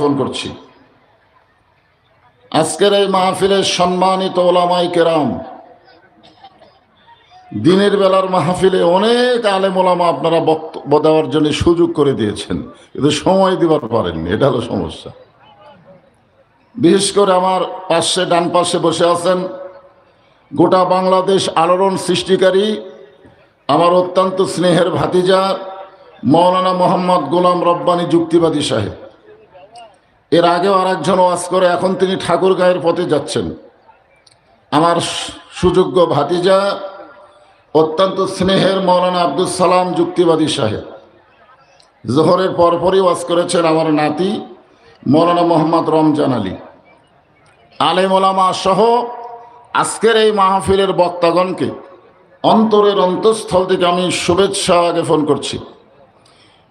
Phone করছি। আজকের এই মাহফিলের সম্মানিত ওলামাই কেরাম, দিনের বেলার মাহফিলে অনেক আলেম ওলামা আপনারা বক্তব্য দেওয়ার জন্য সুযোগ করে দিয়েছেন। কিন্তু সময় দিবার পারেননি, এটা হলো সমস্যা। বিশেষ করে আমার পাশে, ডান পাশে বসে আছেন গোটা বাংলাদেশ আলোড়ন সৃষ্টিকারী, আমার অত্যন্ত স্নেহের ভাতিজা মৌলানা মোহাম্মদ গোলাম রব্বানী যুক্তিবাদী সাহেব। এর আগেও আর একজন ওয়াজ করে, এখন তিনি ঠাকুর গায়ের পথে যাচ্ছেন। আমার সুযোগ্য ভাতিজা অত্যন্ত স্নেহের মৌলানা আব্দুল সালাম যুক্তিবাদী সাহেব। জোহরের পরপরই ওয়াজ করেছেন আমার নাতি মৌলানা মোহাম্মদ রমজান আলী। আলেম ওলামা সহ আজকের এই মাহফিলের বক্তাগণকে অন্তরের অন্তঃস্থল থেকে আমি শুভেচ্ছা জ্ঞাপন করছি।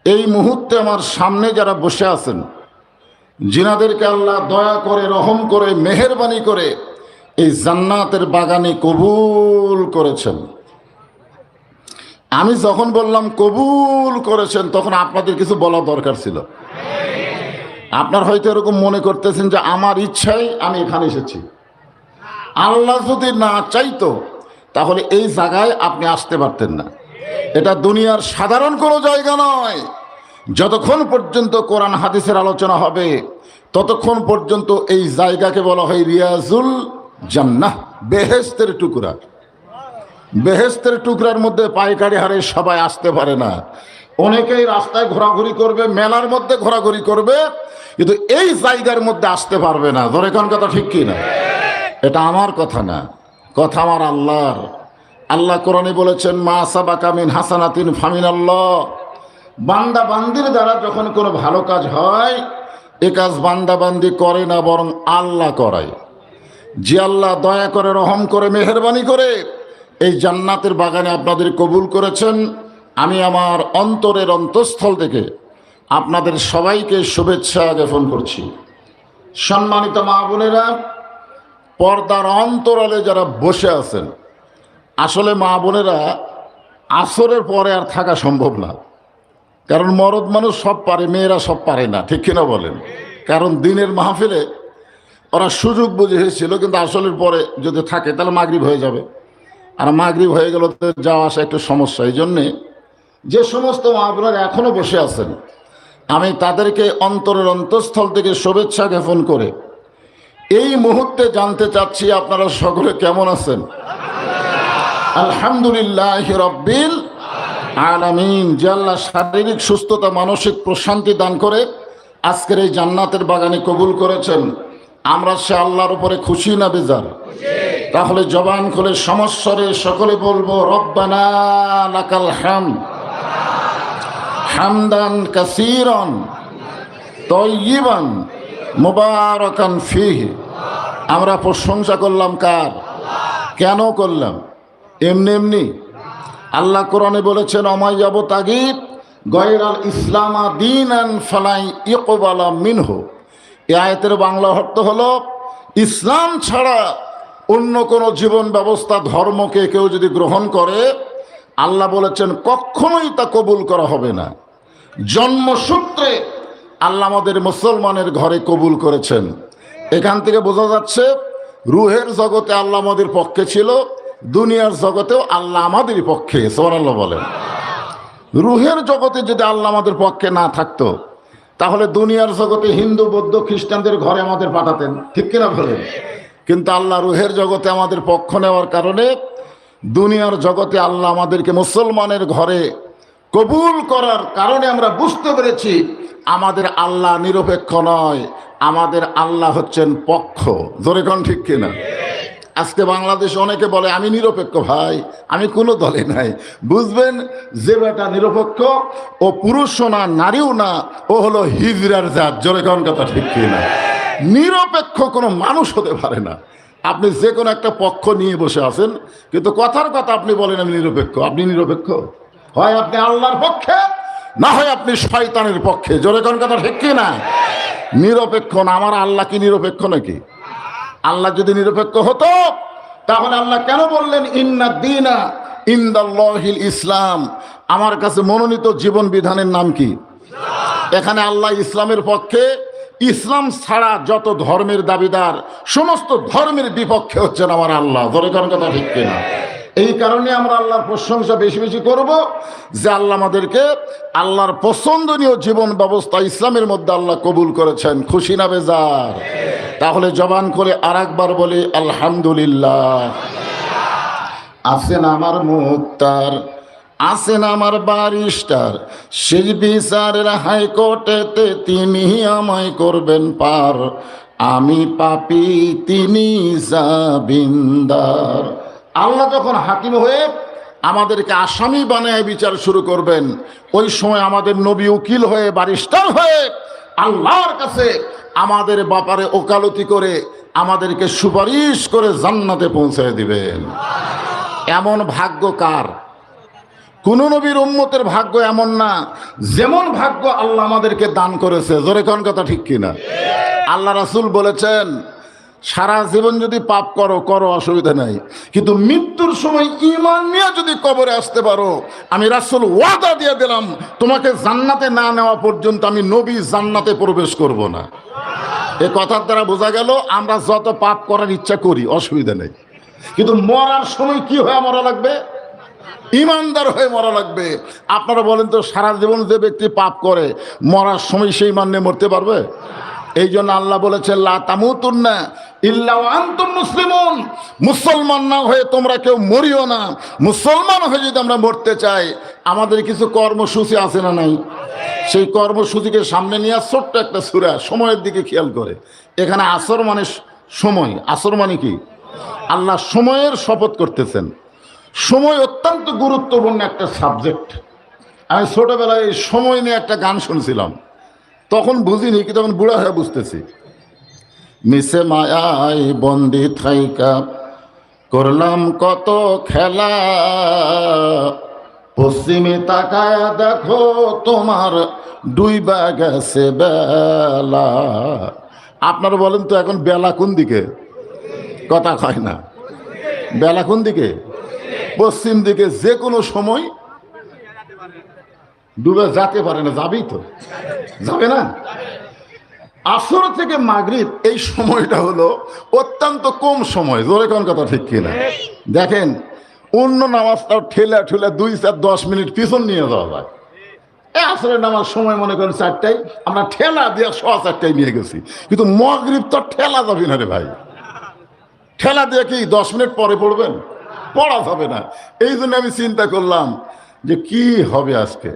এই মুহূর্তে আমার সামনে যারা বসে আছেন জিনাদেরকে আল্লাহ দয়া করে, রহম করে, মেহেরবানি করে এই জান্নাতের বাগানে কবুল করেছেন। আমি যখন বললাম কবুল করেছেন, তখন আপনাদের কিছু বলা দরকার ছিল। আপনার হয়তো এরকম মনে করতেছেন যে আমার ইচ্ছাই আমি এখানে এসেছি। আল্লাহ যদি না চাইতো, তাহলে এই জায়গায় আপনি আসতে পারতেন না। এটা দুনিয়ার সাধারণ কোনো জায়গা নয়। যতক্ষণ পর্যন্ত কোরআন হাদিসের আলোচনা হবে, ততক্ষণ পর্যন্ত এই জায়গাকে বলা হয় রিয়াজুল জান্নাহ বেহেস্তের টুকরা। বেহেস্তের টুকরার মধ্যে পাইকারি হারে সবাই আসতে পারে না। অনেকেই রাস্তায় ঘোরাঘুরি করবে, মেলার মধ্যে ঘোরাঘুরি করবে, কিন্তু এই জায়গার মধ্যে আসতে পারবে না। ধরে কোন কথা ঠিক কি না এটা আমার কথা না। কথা আমার আল্লাহর। আল্লাহ কোরআনে বলেছেন, মা সাবাকামিন হাসানাতিন ফামিন আল্লাহ বান্দা বান্দির দ্বারা যখন কোনো ভালো কাজ হয়, এ কাজ বান্দা বান্দি করে না, বরং আল্লাহ করায়। যে আল্লাহ দয়া করে, রহম করে, মেহরবানি করে, এই জান্নাতের বাগানে আপনাদের কবুল করেছেন। আমি আমার অন্তরের অন্তঃস্থল থেকে আপনাদের সবাইকে শুভেচ্ছা জ্ঞাপন করছি। সম্মানিত মা বোনেরা, পর্দার অন্তরালে যারা বসে আছেন, আসলে মা বোনেরা, আসরের পরে আর থাকা সম্ভব না। কারণ মরদ মানুষ সব পারে, মেয়েরা সব পারে না, ঠিক কিনা বলেন? কারণ দিনের মাহফিলে ওরা সুযোগ বুঝে হয়েছিল কিন্তু আসলের পরে যদি থাকে, তাহলে মাগরিব হয়ে যাবে। আর মাগরিব হয়ে গেল তো যাওয়া আসা একটু সমস্যা, এই জন্যে যে সমস্ত মহাপুরার এখনও বসে আছেন, আমি তাদেরকে অন্তরের অন্তঃস্থল থেকে শুভেচ্ছা জ্ঞাপন করে এই মুহূর্তে জানতে চাচ্ছি আপনারা সকলে কেমন আছেন? আলহামদুলিল্লাহ রব্বিল আলামিন, যে শারীরিক সুস্থতা, মানসিক প্রশান্তি দান করে, আজকের এই জান্নাতের বাগানে কবুল করেছেন। আমরা সে আল্লাহর উপরে খুশি না বেজার? তাহলে জবান খুলে সমস্বরে সকলে বলব, রব্বানা লাকাল হাম। হামদান কাসিরন তৈবান মুবারকান ফিহ। আমরা প্রশংসা করলাম কার? কেন করলাম? এমনি এমনি আল্লাহ কোরআনে বলেছেন অমাইয়াব তাগিদ গয়রাল ইসলামা দিন ফালাই ইকবালা মিনহু। এ আয়তের বাংলা অর্থ হলো, ইসলাম ছাড়া অন্য কোনো জীবন ব্যবস্থা, ধর্মকে কেউ যদি গ্রহণ করে, আল্লাহ বলেছেন, কখনোই তা কবুল করা হবে না। জন্মসূত্রে আল্লাহ আমাদের মুসলমানের ঘরে কবুল করেছেন। এখান থেকে বোঝা যাচ্ছে, রুহের জগতে আল্লাহ আমাদের পক্ষে ছিল দুনিয়ার জগতেও আল্লাহ আমাদের পক্ষে সোমানাল্লাহ বলেন। রুহের জগতে যদি আল্লাহ আমাদের পক্ষে না থাকতো, তাহলে দুনিয়ার জগতে হিন্দু, বৌদ্ধ, খ্রিস্টানদের ঘরে আমাদের পাঠাতেন। ঠিক কিনা বলেন? কিন্তু আল্লাহ রুহের জগতে আমাদের পক্ষ নেওয়ার কারণে দুনিয়ার জগতে আল্লাহ আমাদেরকে মুসলমানের ঘরে কবুল করার কারণে আমরা বুঝতে পেরেছি আমাদের আল্লাহ নিরপেক্ষ নয়, আমাদের আল্লাহ হচ্ছেন পক্ষ। জোরে কোন ঠিক কিনা? আজকে বাংলাদেশ অনেকে বলে, আমি নিরপেক্ষ ভাই, আমি কোনো দলে নাই। বুঝবেন যে বেটা নিরপেক্ষ ও পুরুষও না, নারীও না, ও হলো হিজরার জাত। জোরে কোন কথা ঠিক কিনা? নিরপেক্ষ কোনো মানুষ হতে পারে না। আপনি যে কোনো একটা পক্ষ নিয়ে বসে আছেন, কিন্তু কথার কথা আপনি বলেন, আমি নিরপেক্ষ। আপনি নিরপেক্ষ? হয় আপনি আল্লাহর পক্ষে, না হয় আপনি শয়তানের পক্ষে? জোরে কোন কথা ঠিক কি না নিরপেক্ষ না, আমার আল্লাহ কি নিরপেক্ষ নাকি? আল্লাহ যদি নিরপেক্ষ হতো, তাহলে আল্লাহ কেন বললেন, ইন্না দিনা ইন্দাল্লাহিল ইসলাম আমার কাছে মনোনীত জীবন বিধানের নাম কি? এখানে আল্লাহ ইসলামের পক্ষে, ইসলাম ছাড়া যত ধর্মের দাবিদার, সমস্ত ধর্মের বিপক্ষে হচ্ছেন আমার আল্লাহ। ধরে কারণ কথা ঠিক কিনা? এই কারণে আমরা আল্লাহর প্রশংসা বেশি বেশি করব, যে আল্লাহ আমাদেরকে আল্লাহর পছন্দনীয় জীবন ব্যবস্থা ইসলামের মধ্যে আল্লাহ কবুল করেছেন। খুশি না বেজার? তাহলে জবান করে আর একবার বলি, আলহামদুলিল্লাহ। আছেন আমার মুক্তার আছেন আমার বারিস্টার, সেই বিচারের হাইকোর্টেতে তিনি আমায় করবেন পার। আমি পাপি, তিনি জাবিন্দার আল্লাহ যখন হাকিম হয়ে আমাদেরকে আসামি বানায় বিচার শুরু করবেন, ওই সময় আমাদের নবী উকিল হয়ে, বারিস্টার হয়ে আল্লাহর কাছে আমাদের ব্যাপারে ওকালতি করে আমাদেরকে সুপারিশ করে জান্নাতে পৌঁছে দিবেন। এমন ভাগ্য কার? কোন নবীর উম্মতের ভাগ্য এমন না, যেমন ভাগ্য আল্লাহ আমাদেরকে দান করেছে। জোরে কোন কথা ঠিক কিনা? আল্লাহ রাসুল বলেছেন, সারা জীবন যদি পাপ করো করো, অসুবিধা নাই। কিন্তু মৃত্যুর সময় ইমান নিয়ে যদি কবরে আসতে পারো, আমি রাসুল ওয়াদা দিয়ে দিলাম, তোমাকে জান্নাতে না নেওয়া পর্যন্ত আমি নবী জান্নাতে প্রবেশ করব না। এ কথার দ্বারা বোঝা গেল, আমরা যত পাপ করার ইচ্ছা করি, অসুবিধা নেই। কিন্তু মরার সময় কি হয়ে মরা লাগবে? ইমানদার হয়ে মরা লাগবে। আপনারা বলেন তো, সারা জীবন যে ব্যক্তি পাপ করে, মরার সময় সেই মান নিয়ে মরতে পারবে? এই জন্য আল্লাহ বলেছে লা তামুতুন্না ইল্লা ওয়া মুসলিমুন। মুসলমান না হয়ে তোমরা কেউ মরিও না। মুসলমান হয়ে যদি আমরা মরতে চাই, আমাদের কিছু কর্মসূচি আছে না নাই? সেই কর্মসূচিকে সামনে নিয়ে ছোট্ট একটা সুরা সময়ের দিকে খেয়াল করে। এখানে আসর মানে সময়। আসর মানে কি? আল্লাহ সময়ের শপথ করতেছেন। সময় অত্যন্ত গুরুত্বপূর্ণ একটা সাবজেক্ট। আমি ছোটবেলায় এই সময় নিয়ে একটা গান শুনছিলাম। তখন বুঝিনি কি, তখন বুড়া হয়ে বুঝতেছি। মিশে মায়াই বন্দি থাইকা, করলাম কত খেলা। পশ্চিমে তাকায় দেখো, তোমার ডুইবা গেছে বেলা। আপনারা বলেন তো এখন বেলা কোন দিকে? কথা কয় না। বেলা কোন দিকে? পশ্চিম দিকে যে কোনো সময় ডুবে যেতে পারে না, যাবেই তো। যাবে না? আসর থেকে মাগরিব এই সময়টা হলো অত্যন্ত কম সময়। জোরে কোন কথা ঠিক কিনা? দেখেন অন্য নামাজটাও ঠেলা ঠেলা দুই চার দশ মিনিট পিছন নিয়ে যাওয়া যায়। এই আসরের নামাজ সময় মনে করেন চারটায়, আমরা ঠেলা দিয়ে সোয়া চারটায় নিয়ে গেছি। কিন্তু মগরিব তো ঠেলা যাবে না রে ভাই। ঠেলা দিয়ে কি দশ মিনিট পরে পড়বেন? পড়া যাবে না। এই জন্য আমি চিন্তা করলাম যে কি হবে আজকে?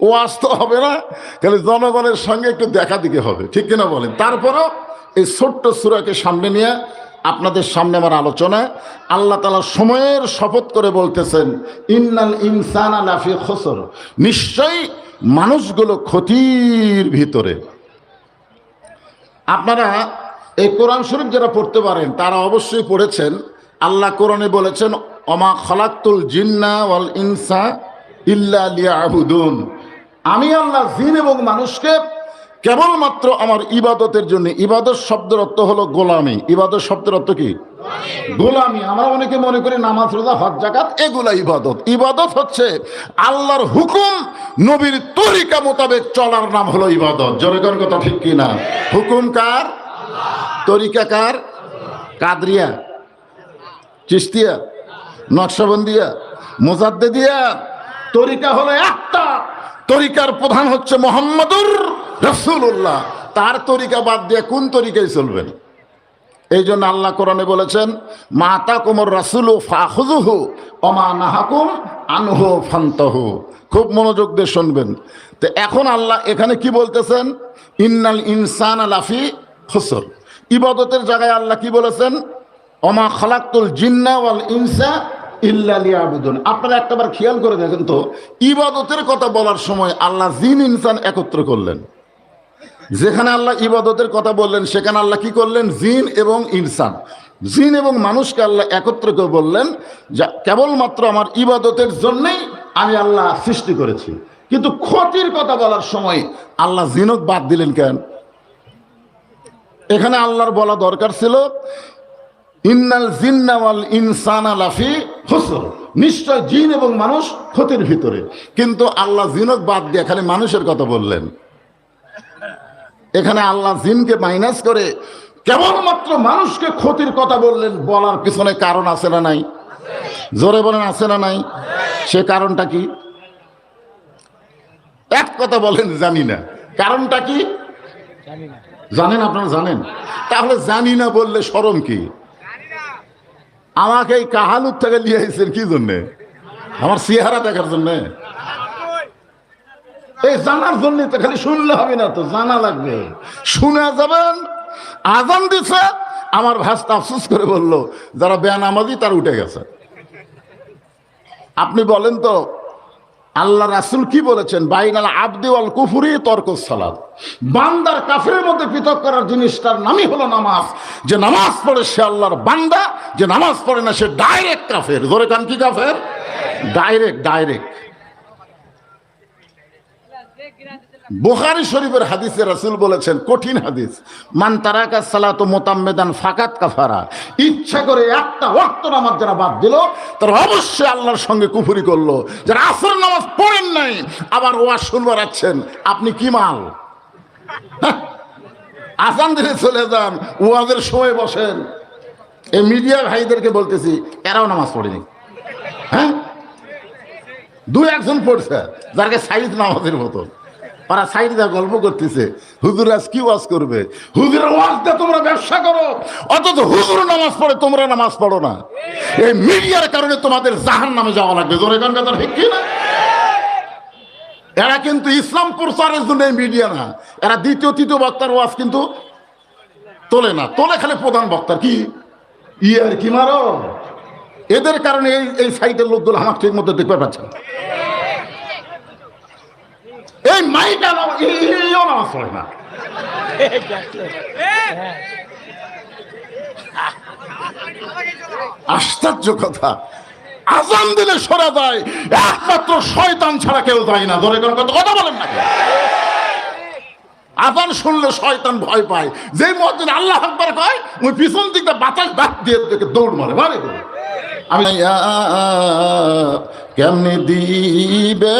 ও আসতে হবে না, খালি জনগণের সঙ্গে একটু দেখা দিকে হবে। ঠিক কিনা বলেন? তারপরও এই ছোট্ট সুরাকে সামনে নিয়ে আপনাদের সামনে আমার আলোচনা। আল্লাহ তালা সময়ের শপথ করে বলতেছেন, ইন্নাল ইনসান আলাফি খসর। নিশ্চয়ই মানুষগুলো ক্ষতির ভিতরে। আপনারা এই কোরআন শরীফ যারা পড়তে পারেন, তারা অবশ্যই পড়েছেন। আল্লাহ কোরআনে বলেছেন অমা খলাক্তুল জিন্না ওয়াল ইনসা ইল্লা লিয়াবুদুন। আমি আল্লাহ জিন এবং মানুষকে কেবলমাত্র আমার ইবাদতের জন্য, ইবাদত শব্দের অর্থ হলো গোলামি। ইবাদত শব্দের অর্থ কি? গোলামি। আমরা অনেকে মনে করি নামাজ, রোজা, হজ জাকাত এগুলা ইবাদত। ইবাদত হচ্ছে আল্লাহর হুকুম, নবীর তরিকা মোতাবেক চলার নাম হলো ইবাদত। জনগণ কথা ঠিক কি না? হুকুম কার? তরিকা কার? কাদরিয়া। চিস্তিয়া নকশাবন্দিয়া। মোজাদ্দে দিয়া তরিকা হলো একটা। তরিকার প্রধান হচ্ছে মোহাম্মদুর রসুল্লাহ তার তরিকা বাদ দিয়ে কোন তরিকায় চলবেন? এই জন্য আল্লাহ কোরআনে বলেছেন মাতা কুমর রাসুল ফাহুজুহু অমা নাহাকুম আনহু ফান্তহু। খুব মনোযোগ দিয়ে শুনবেন। তো এখন আল্লাহ এখানে কি বলতেছেন? ইন্নাল ইনসান লাফি খসর। ইবাদতের জায়গায় আল্লাহ কি বলেছেন? অমা খালাক্তুল জিন্না ওয়াল ইনসা ইল্লা লিয়াবুদুন। আপনারা একটাবার খেয়াল করে দেখেন তো, ইবাদতের কথা বলার সময় আল্লাহ জিন ইনসান একত্র করলেন। যেখানে আল্লাহ ইবাদতের কথা বললেন, সেখানে আল্লাহ কি করলেন? জিন এবং ইনসান। জিন এবং মানুষকে আল্লাহ একত্র করে বললেন যা, কেবলমাত্র আমার ইবাদতের জন্যই আমি আল্লাহ সৃষ্টি করেছি। কিন্তু ক্ষতির কথা বলার সময় আল্লাহ জিনক বাদ দিলেন কেন? এখানে আল্লাহর বলা দরকার ছিল, ইন্নাল জিন্নাওয়াল ইনসানা লাফি হুসর। নিশ্চয় জিন এবং মানুষ ক্ষতির ভিতরে। কিন্তু আল্লাহ জিনক বাদ দিয়ে খালি মানুষের কথা বললেন। এখানে আল্লাহ জিনকে মাইনাস করে কেবলমাত্র মানুষকে ক্ষতির কথা বললেন বলার পিছনে কারণ আছে না নাই? জোরে বলেন, আছে না নাই? সে কারণটা কি? এক কথা বলেন, জানি না। কারণটা কি? জানেন আপনারা, জানেন? তাহলে জানি না বললে সরম কি? আমাকে এই কাহালুর থেকে নিয়ে এসেছেন কি জন্যে? আমার চেহারা দেখার জন্যে? এই জানার জন্য তো খালি শুনলে হবে না তো, জানা লাগবে। শুনে যাবেন, আজান দিছে, আমার ভাস্তা আফসোস করে বলল, যারা বেয়ানামাজি তার উঠে গেছে। আপনি বলেন তো, আল্লাহ রাসুল কি বলেছেন? বাইনাল আব্দি ওয়াল কুফুরি তর্ক সালাদ। বান্দার কাফের মধ্যে পৃথক করার জিনিসটার নামই হলো নামাজ। যে নামাজ পড়ে সে আল্লাহর বান্দা, যে নামাজ পড়ে না, সে ডাইরেক্ট কাফের। ধরে কান কি কাফের? Direct direct. বুখারি শরীফের হাদিসে রাসুল বলেছেন, কঠিন হাদিস। মান তারাকা সালাত মোতাম্মেদান ফাকাত কাফারা। ইচ্ছা করে একটা ওয়াক্ত নামাজ যারা বাদ দিল, তারা অবশ্যই আল্লাহর সঙ্গে কুফুরি করল। যারা আসর নামাজ পড়েন নাই, আবার ওয়াজ শুনবার আছেন আপনি কি মাল? হ্যাঁ? আসান দিলে চলে যান, ওয়াজের সময় বসেন। এই মিডিয়া ভাইদেরকে বলতেছি, এরাও নামাজ পড়েনি। হ্যাঁ? দু একজন পড়ছে যারকে সাইজ নামাজের মতো। ওরা সাইড গল্প করতেছে। হুজুর আজ কি ওয়াজ করবে? হুজুরের ওয়াজ দিয়ে তোমরা ব্যবসা করো। অথচ হুজুর নামাজ পড়ে, তোমরা নামাজ পড়ো না। এই মিডিয়ার কারণে তোমাদের জাহান নামে যাওয়া লাগবে। জোরে গান কথা ঠিক না এরা কিন্তু ইসলাম প্রচারের জন্য মিডিয়া না। এরা দ্বিতীয়, তৃতীয় বক্তার ওয়াজ কিন্তু তোলে না। তোলে খালি প্রধান বক্তার। কি? ইয়ার কি মারো? এদের কারণে এই এই সাইটের লোকগুলো আমার ঠিক মতো দেখতে পাচ্ছে না। এই মাইটা এই- নামাজ পড়ে না। আশ্চর্য কথা। আজান দিলে সরা যায়, একমাত্র শয়তান ছাড়া কেউ যায় না। ধরে কোন কথা কথা বলেন না? আজান শুনলে শয়তান ভয় পায়। যে মসজিদ আল্লাহ আকবার কয়, ওই পিছন দিকটা বাতাস বাদ দিয়ে দেখে দৌড় মারে মারে। আমি কেমনি দিবে?